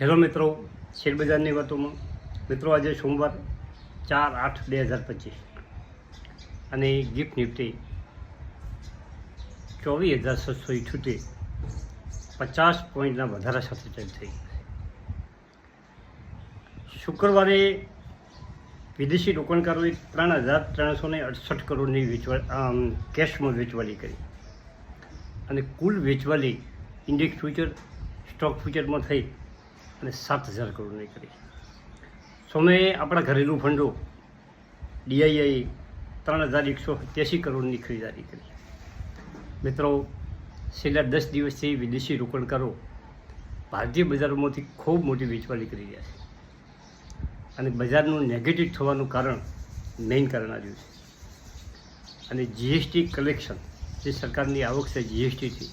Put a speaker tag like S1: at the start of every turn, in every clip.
S1: Hello મિત્રો, શેરબજારની વાતોમાં. મિત્રો, આજે સોમવાર ચાર આઠ બે હજાર પચીસ. અને ગિફ્ટ નિફ્ટી ચોવીસ હજાર સાતસો ઇઠ્યોતેર. પચાસ પોઈન્ટના વધારા સાથે ચાલુ થઈ શુક્રવારે વિદેશી રોકાણકારોએ ત્રણ હજાર ત્રણસો ને અડસઠ કરોડની વેચવા કેશમાં વેચવાલી કરી. અને કુલ વેચવાલી ઇન્ડેક્સ ફ્યુચર, સ્ટોક ફ્યુચરમાં થઈ અને સાત હજાર કરોડની કરી સોમે આપણા ઘરેલું ફંડો ડીઆઈઆઈ ત્રણ હજાર એકસો સત્યાસી કરોડની ખરીદારી કરી. મિત્રો, છેલ્લા દસ દિવસથી વિદેશી રોકાણકારો ભારતીય બજારોમાંથી ખૂબ મોટી વેચવાલી કરી રહ્યા છે. અને બજારનું નેગેટિવ થવાનું કારણ મેઇન કારણ આવ્યું છે. અને જીએસટી કલેક્શન જે સરકારની આવક છે જીએસટીથી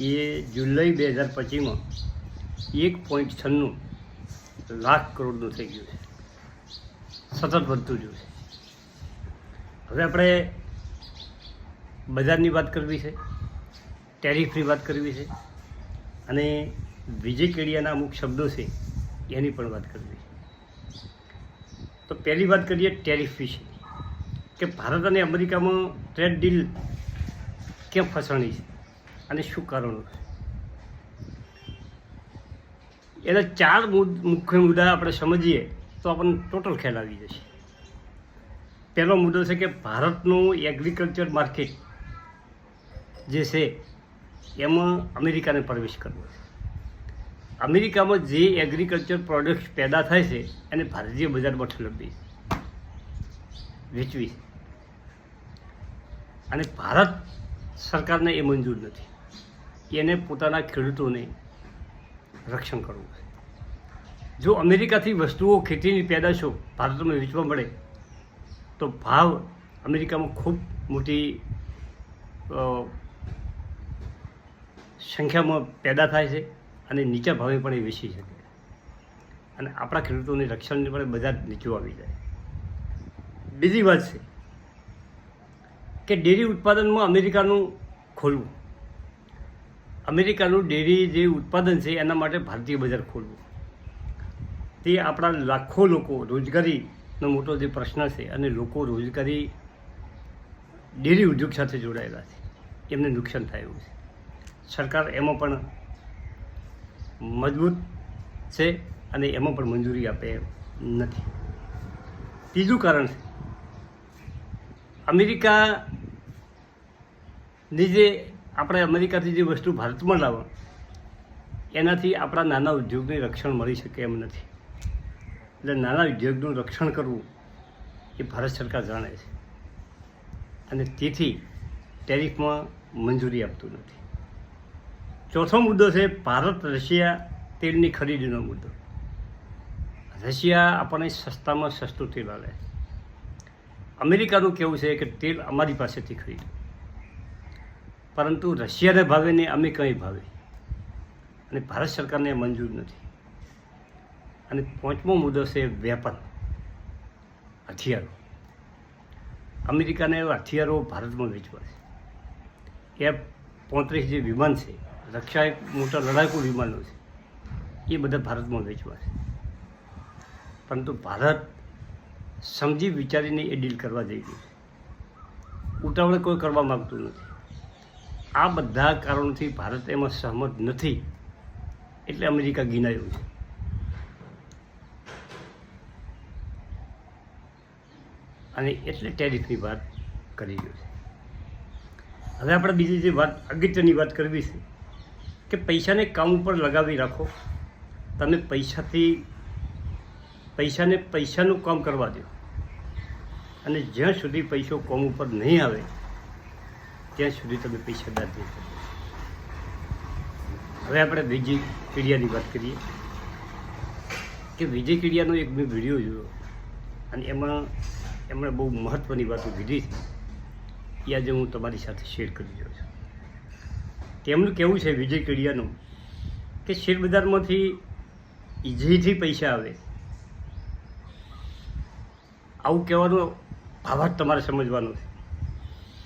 S1: એ જુલાઈ બે હજાર પચીસમાં એક પોઈન્ટ છન્નું લાખ કરોડનું થઈ ગયું છે. સતત વધતું ગયું છે. હવે આપણે બજારની વાત કરવી છે, ટેરિફની વાત કરવી છે, અને વિજય કેડિયાના અમુક શબ્દો છે, એની પણ વાત કરવી છે. તો પહેલી વાત કરીએ ટેરિફ વિશે, કે ભારત અને અમેરિકામાં ટ્રેડ ડીલ કેમ ફસાણી છે અને શું કારણો છે? એના ચાર મુખ્ય મુદ્દા આપણે સમજીએ તો આપણને ટોટલ ખ્યાલ આવી જશે. પહેલો મુદ્દો છે કે ભારતનું એગ્રીકલ્ચર માર્કેટ જે છે, એમાં અમેરિકાને પ્રવેશ કરવો. અમેરિકામાં જે એગ્રીકલ્ચર પ્રોડક્ટ્સ પેદા થાય છે, એને ભારતીય બજારમાં ઠલવવી વેચવી. અને ભારત સરકારને એ મંજૂર નથી. એને પોતાના ખેડૂતોને રક્ષણ કરવું. જો અમેરિકાથી વસ્તુઓ ખેતીની પેદાશો ભારતમાં વેચવા મળે, તો ભાવ અમેરિકામાં ખૂબ મોટી સંખ્યામાં પેદા થાય છે અને નીચા ભાવે પણ એ વેચી શકે. અને આપણા ખેડૂતોને રક્ષણને પણ બજાર નીચું આવી જાય. બીજી વાત છે કે ડેરી ઉત્પાદનમાં અમેરિકાનું ખોલવું. અમેરિકાનું ડેરી જે ઉત્પાદન છે, એના માટે ભારતીય બજાર ખોલવું. તે આપણા લાખો લોકો રોજગારીનો મોટો જે પ્રશ્ન છે અને લોકો રોજગારી ડેરી ઉદ્યોગ સાથે જોડાયેલા છે, એમને નુકસાન થાય એવું છે. સરકાર એમાં પણ મજબૂત છે અને એમાં પણ મંજૂરી આપે નથી. ત્રીજું કારણ છે, અમેરિકાની જે આપણે અમેરિકાથી જે વસ્તુ ભારતમાં લાવવા એનાથી આપણા નાના ઉદ્યોગને રક્ષણ મળી શકે એમ નથી. એટલે નાના ઉદ્યોગનું રક્ષણ કરવું એ ભારત સરકાર જાણે છે. અને તેથી ટેરિફમાં મંજૂરી આપતું નથી. ચોથો મુદ્દો છે ભારત, રશિયા તેલની ખરીદીનો મુદ્દો. રશિયા આપણને સસ્તામાં સસ્તું તેલ આવે અમેરિકાનું કેવું છે કે તેલ અમારી પાસેથી ખરીદો. પરંતુ રશિયાને ભાવે ને અમે કંઈ ભાવે. અને ભારત સરકારને મંજૂર નથી. અને પાંચમો મુદ્દો છે વેપન, હથિયારો. અમેરિકાને હથિયારો ભારતમાં વેચવા છે. એ પોત્રીસ જે વિમાન છે, રક્ષા એક મોટા લડાકુ વિમાનો છે, એ બધા ભારતમાં વેચવા છે. પરંતુ ભારત સમજી વિચારીને એ ડીલ કરવા જઈ રહ્યું છે. ઉતાવળે કોઈ કરવા માગતું નથી. આ બધા કારણોથી ભારત એમાં સહમત નથી. એટલે અમેરિકા ગિનાયું છે. અને એટલે ટેરિફની વાત કરી છે. હવે આપણે બીજી જે વાત, અગત્યની વાત કરવી છે કે પૈસાને કામ ઉપર લગાવી રાખો. તમે પૈસાથી, પૈસાને પૈસાનું કામ કરવા દો. અને જ્યાં સુધી પૈસો કોમ ઉપર નહીં આવે, ત્યાં સુધી તમે નહીં શકો હવે આપણે વિજય કીડિયાની વાત કરીએ કે વિજય કીડિયાનો એક મેં વીડિયો જોયો. અને એમાં એમણે બહુ મહત્ત્વની વાતો કીધી છે. એ આજે હું તમારી સાથે શેર કરી રહ્યો છું. તેમનું કહેવું છે વિજય કેડિયાનું કે શેરબજારમાંથી ઇઝીથી પૈસા આવે. આવું કહેવાનો ભાવાર્થ તમારે સમજવાનો છે.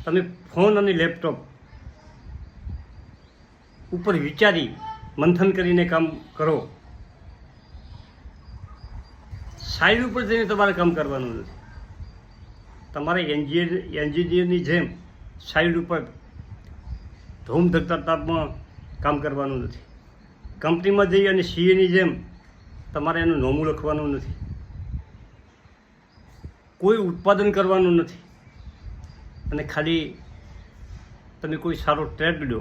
S1: તમે ફોન અને લેપટોપ ઉપર વિચારી મંથન કરીને કામ કરો. સાઈડ ઉપર જઈને તમારે કામ કરવાનું નથી. તમારે એન્જિનિયર એન્જિનિયરની જેમ સાઈડ ઉપર ધૂમ ધકતા તાપમાં કામ કરવાનું નથી. કંપનીમાં જઈ અને સીએની જેમ તમારે એનું નોમું લખવાનું નથી. કોઈ ઉત્પાદન કરવાનું નથી. અને ખાલી તમે કોઈ સારો ટ્રેડ લો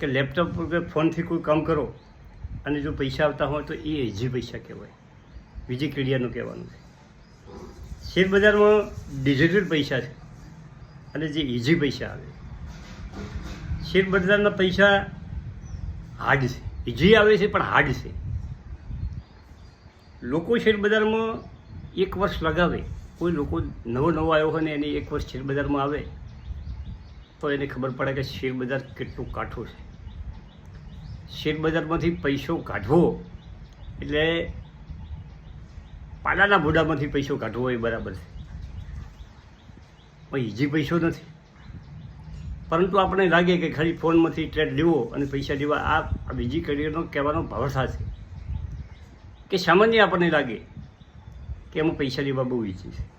S1: કે લેપટોપ કે ફોનથી કોઈ કામ કરો અને જો પૈસા આવતા હોય તો એ એજી પૈસા કહેવાય. બીજી ક્રિયાનું કહેવાનું છે શેર બજારમાં ડિજિટલ પૈસા છે અને જે ઇઝી પૈસા આવે. શેર બજારના પૈસા હાર્ડ છે. ઇઝી આવે છે પણ હાર્ડ છે. લોકો શેર બજારમાં એક વર્ષ લગાવે. કોઈ લોકો નવો નવો આવ્યો હોય ને એને એક વર્ષ શેર બજારમાં આવે, તો એને ખબર પડે કે શેર બજાર કેટલું કાઠું છે. શેર બજારમાંથી પૈસો કાઢવો એટલે પાડાના ભૂડામાંથી પૈસો કાઢવો એ બરાબર છે. પણ ઇઝી પૈસો નથી. પરંતુ આપણે લાગે કે ખાલી ફોનમાંથી ટ્રેડ લેવો અને પૈસા લેવા, આ બીજી કરિયરનો કહેવાનો ભરોસા છે. કે સામાન્ય આપણને લાગે કે એમાં પૈસા લેવા બહુ ઈચ્છી છે.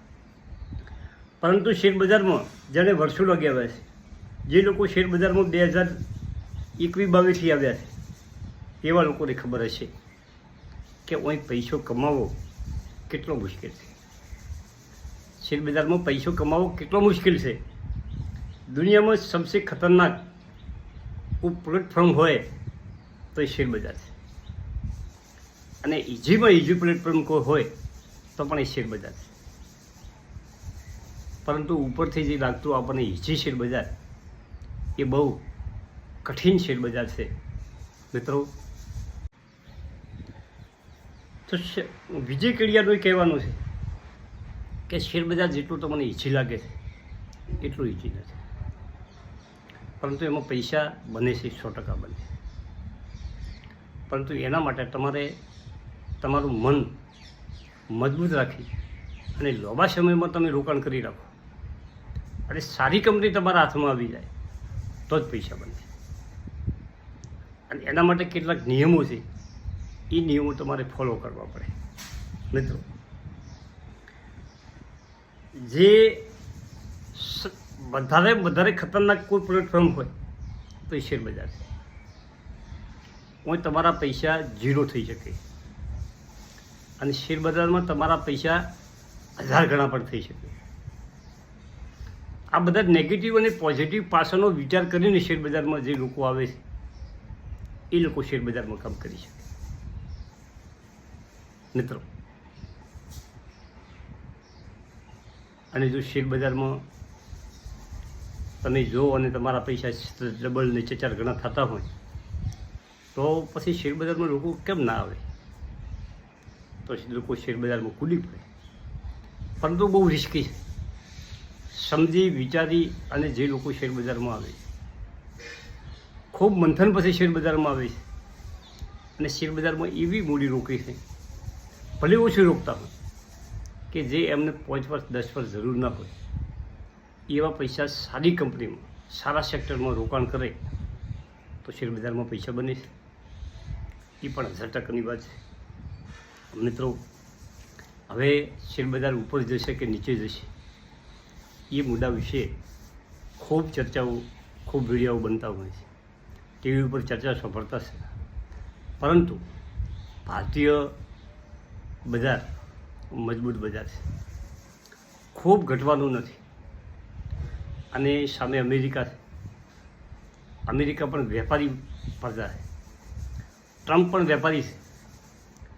S1: પરંતુ શેરબજારમાં જેને વર્ષો લગાવ્યા છે, જે લોકો શેરબજારમાં બે હજાર એકવીસ બાવીસથી આવ્યા છે, એવા લોકોને ખબર હશે કે અહીં પૈસો કમાવો. કેટલો મુશ્કેલ છે? શેર બજારમાં પૈસો કમાવો કેટલો મુશ્કેલ છે? દુનિયામાં સૌથી ખતરનાક પ્લેટફોર્મ હોય તો એ શેર બજાર છે. અને ઇઝીમાં ઇઝી પ્લેટફોર્મ કોઈ હોય તો પણ એ શેર બજાર છે. પરંતુ ઉપરથી જે લાગતું આપણને ઇઝી શેર બજાર, એ બહુ કઠિન શેર બજાર છે. મિત્રો તો વિજય કડિયાનું કહેવાનું છે કે શેર બજાર જેટલું તમને ઈચ્છી લાગે છે, એટલું ઈચ્છી નથી. પરંતુ એમાં પૈસા બને છે, સો ટકા બને પરંતુ એના માટે તમારે તમારું મન મજબૂત રાખી અને લાંબા સમયમાં તમે રોકાણ કરી રાખો. અને સારી કંપની તમારા હાથમાં આવી જાય, તો જ પૈસા બને અને એના માટે કેટલાક નિયમો છે એ નિયમો તમારે ફોલો કરવા પડે. મિત્રો, જે વધારે વધારે ખતરનાક કોઈ પ્લેટફોર્મ હોય, તો એ શેર બજાર છે. કોઈ તમારા પૈસા ઝીરો થઈ શકે. અને શેર બજારમાં તમારા પૈસા હજાર ગણા પણ થઈ શકે. આ બધા નેગેટિવ અને પોઝિટિવ પાસાનો વિચાર કરીને શેર બજારમાં જે લોકો આવે છે, એ લોકો શેર બજારમાં કામ કરી શકે. મિત્રો. અને જો શેર બજારમાં તમે જો અને તમારા પૈસા ડબલ ને ચાર ગણા થતા હોય, તો પછી શેર બજારમાં લોકો કેમ ના આવે? તો લોકો શેર બજારમાં કૂદી પડે. પરંતુ બહુ રિસ્કી છે. સમજી, વિચારી અને જે લોકો શેર બજારમાં આવે છે, ખૂબ મંથન પછી શેર બજારમાં આવે છે. અને શેર બજારમાં એવી મૂડી રોકી છે ભલે ઓછી રોકતા હોય. કે જે એમને પાંચ વર્ષ, દસ વર્ષ જરૂર ના હોય એવા પૈસા સારી કંપનીમાં, સારા સેક્ટરમાં રોકાણ કરે, તો શેરબજારમાં પૈસા બને છે. એ પણ હજાર ટકાની વાત છે. મિત્રો, હવે શેરબજાર ઉપર જશે કે નીચે જશે? એ મુદ્દા વિશે ખૂબ ચર્ચાઓ, ખૂબ વીડિયો બનતા હોય છે. ટીવી ઉપર ચર્ચા સાંભળતા છે. પરંતુ ભારતીય બજાર. મજબૂત બજાર છે. ખૂબ ઘટવાનું નથી. અને સામે અમેરિકા છે. અમેરિકા પણ વેપારી પ્રજા છે. ટ્રમ્પ પણ વેપારી છે.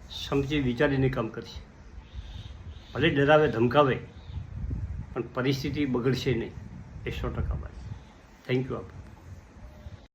S1: સમજી વિચારીને કામ કરશે. ભલે ડરાવે, ધમકાવે, પણ પરિસ્થિતિ બગડશે નહીં. એ સો ટકા વાત. થેન્ક યુ આપ